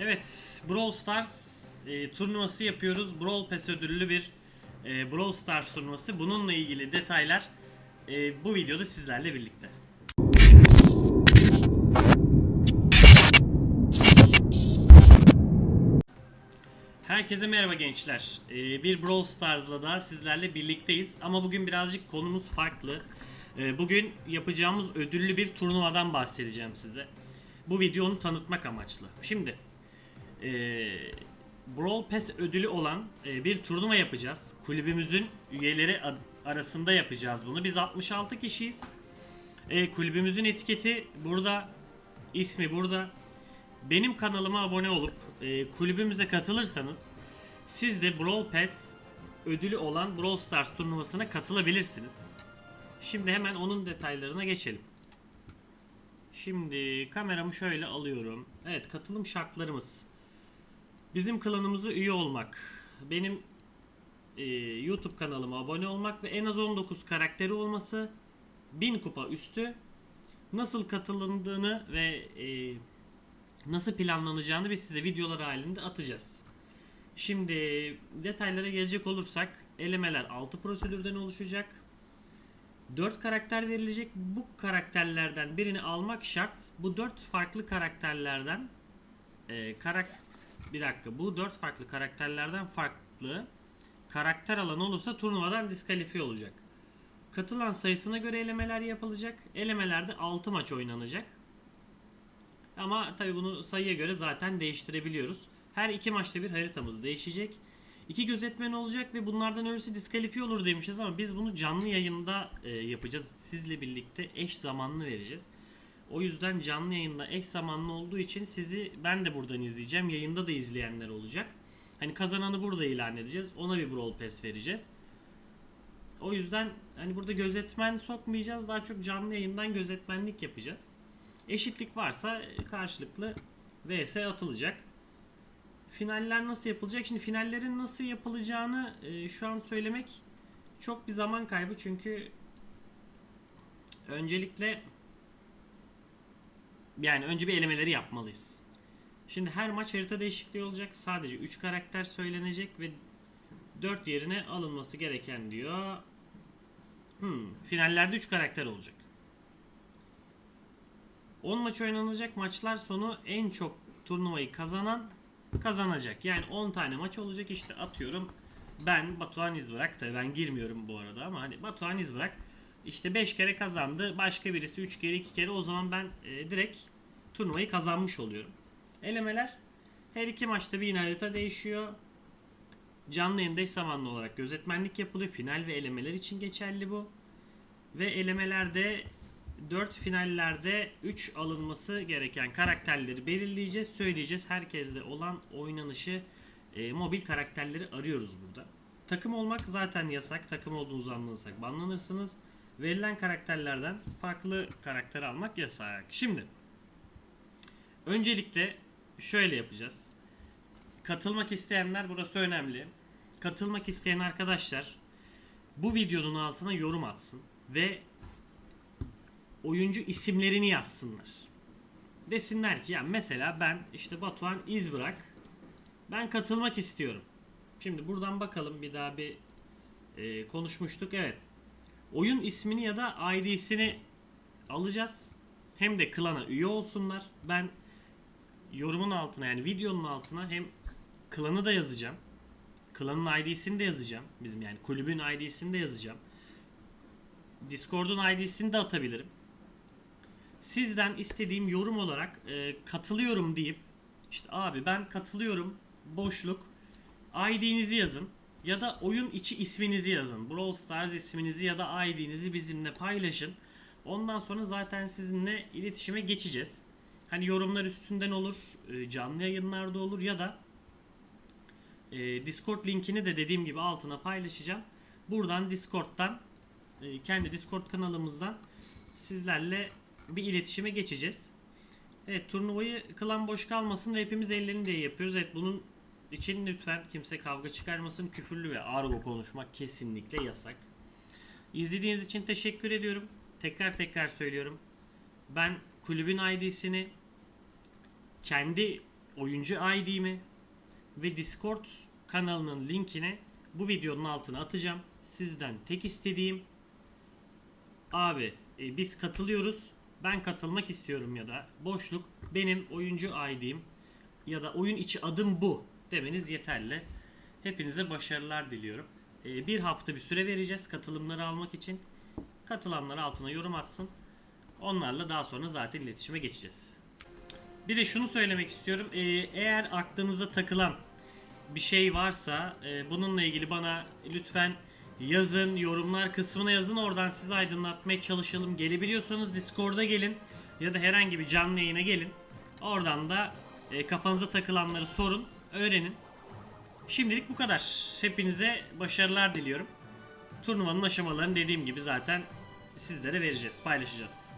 Evet, Brawl Stars e, turnuvası yapıyoruz. Brawl Pass ödüllü bir e, Brawl Stars turnuvası. Bununla ilgili detaylar e, bu videoda sizlerle birlikte. Herkese merhaba gençler. E, bir Brawl Stars'la da sizlerle birlikteyiz. Ama bugün birazcık konumuz farklı. E, bugün yapacağımız ödüllü bir turnuvadan bahsedeceğim size. Bu videonu tanıtmak amaçlı. Şimdi e, Brawl Pass ödülü olan e, bir turnuva yapacağız. Kulübümüzün üyeleri arasında yapacağız bunu. Biz 66 kişiyiz. E, kulübümüzün etiketi burada, ismi burada. Benim kanalıma abone olup e, kulübümüze katılırsanız siz de Brawl Pass ödülü olan Brawl Stars turnuvasına katılabilirsiniz. Şimdi hemen onun detaylarına geçelim. Şimdi kameramı şöyle alıyorum. Evet katılım şartlarımız. Bizim klanımıza üye olmak. Benim e, YouTube kanalıma abone olmak ve en az 19 karakteri olması. 1000 kupa üstü. Nasıl katılındığını ve e, nasıl planlanacağını biz size videolar halinde atacağız. Şimdi detaylara gelecek olursak elemeler 6 prosedürden oluşacak. 4 karakter verilecek. Bu karakterlerden birini almak şart. Bu 4 farklı karakterlerden e, karak bir dakika. Bu 4 farklı karakterlerden farklı karakter alanı olursa turnuvadan diskalifiye olacak. Katılan sayısına göre elemeler yapılacak. Elemelerde 6 maç oynanacak. Ama tabi bunu sayıya göre zaten değiştirebiliyoruz. Her iki maçta bir haritamız değişecek. İki gözetmen olacak ve bunlardan öncesi diskalifiye olur demişiz ama biz bunu canlı yayında e, yapacağız. Sizle birlikte eş zamanlı vereceğiz. O yüzden canlı yayında eş zamanlı olduğu için sizi ben de buradan izleyeceğim. Yayında da izleyenler olacak. Hani kazananı burada ilan edeceğiz. Ona bir Brawl Pass vereceğiz. O yüzden hani burada gözetmen sokmayacağız. Daha çok canlı yayından gözetmenlik yapacağız. Eşitlik varsa karşılıklı vs atılacak. Finaller nasıl yapılacak? Şimdi finallerin nasıl yapılacağını e, şu an söylemek çok bir zaman kaybı çünkü öncelikle yani önce bir elemeleri yapmalıyız. Şimdi her maç harita değişikliği olacak. Sadece 3 karakter söylenecek ve 4 yerine alınması gereken diyor. Hmm, finallerde 3 karakter olacak. 10 maç oynanacak maçlar sonu en çok turnuvayı kazanan kazanacak. Yani 10 tane maç olacak işte atıyorum ben Batuhan İzbırak da ben girmiyorum bu arada ama hani Batuhan İzbırak işte 5 kere kazandı. Başka birisi 3 kere 2 kere o zaman ben e, direkt turnuvayı kazanmış oluyorum. Elemeler her iki maçta bir yine değişiyor. Canlı yayında eş zamanlı olarak gözetmenlik yapılıyor. Final ve elemeler için geçerli bu. Ve elemelerde 4 finallerde 3 alınması gereken karakterleri belirleyeceğiz, söyleyeceğiz. Herkeste olan oynanışı e, mobil karakterleri arıyoruz burada. Takım olmak zaten yasak. Takım olduğunuzu anlanırsak banlanırsınız. Verilen karakterlerden farklı karakter almak yasak. Şimdi öncelikle şöyle yapacağız. Katılmak isteyenler burası önemli. Katılmak isteyen arkadaşlar bu videonun altına yorum atsın ve oyuncu isimlerini yazsınlar. Desinler ki ya mesela ben işte Batuhan İzbırak ben katılmak istiyorum. Şimdi buradan bakalım bir daha bir e, konuşmuştuk. Evet. Oyun ismini ya da ID'sini alacağız. Hem de klana üye olsunlar. Ben yorumun altına yani videonun altına hem klanı da yazacağım. Klanın ID'sini de yazacağım. Bizim yani kulübün ID'sini de yazacağım. Discord'un ID'sini de atabilirim sizden istediğim yorum olarak e, katılıyorum deyip işte abi ben katılıyorum boşluk ID'nizi yazın ya da oyun içi isminizi yazın. Brawl Stars isminizi ya da ID'nizi bizimle paylaşın. Ondan sonra zaten sizinle iletişime geçeceğiz. Hani yorumlar üstünden olur, e, canlı yayınlarda olur ya da e, Discord linkini de dediğim gibi altına paylaşacağım. Buradan Discord'dan e, kendi Discord kanalımızdan sizlerle bir iletişime geçeceğiz. Evet turnuvayı klan boş kalmasın ve hepimiz ellerini diye yapıyoruz. Evet bunun için lütfen kimse kavga çıkarmasın. Küfürlü ve argo konuşmak kesinlikle yasak. İzlediğiniz için teşekkür ediyorum. Tekrar tekrar söylüyorum. Ben kulübün ID'sini kendi oyuncu ID'mi ve Discord kanalının linkini bu videonun altına atacağım. Sizden tek istediğim abi e, biz katılıyoruz. Ben katılmak istiyorum ya da boşluk benim oyuncu ID'm ya da oyun içi adım bu demeniz yeterli. Hepinize başarılar diliyorum. E, bir hafta bir süre vereceğiz katılımları almak için. Katılanlar altına yorum atsın. Onlarla daha sonra zaten iletişime geçeceğiz. Bir de şunu söylemek istiyorum. Ee, eğer aklınıza takılan bir şey varsa e, bununla ilgili bana lütfen yazın, yorumlar kısmına yazın. Oradan sizi aydınlatmaya çalışalım. Gelebiliyorsanız Discord'a gelin ya da herhangi bir canlı yayına gelin. Oradan da e, kafanıza takılanları sorun, öğrenin. Şimdilik bu kadar. Hepinize başarılar diliyorum. Turnuvanın aşamalarını dediğim gibi zaten sizlere vereceğiz, paylaşacağız.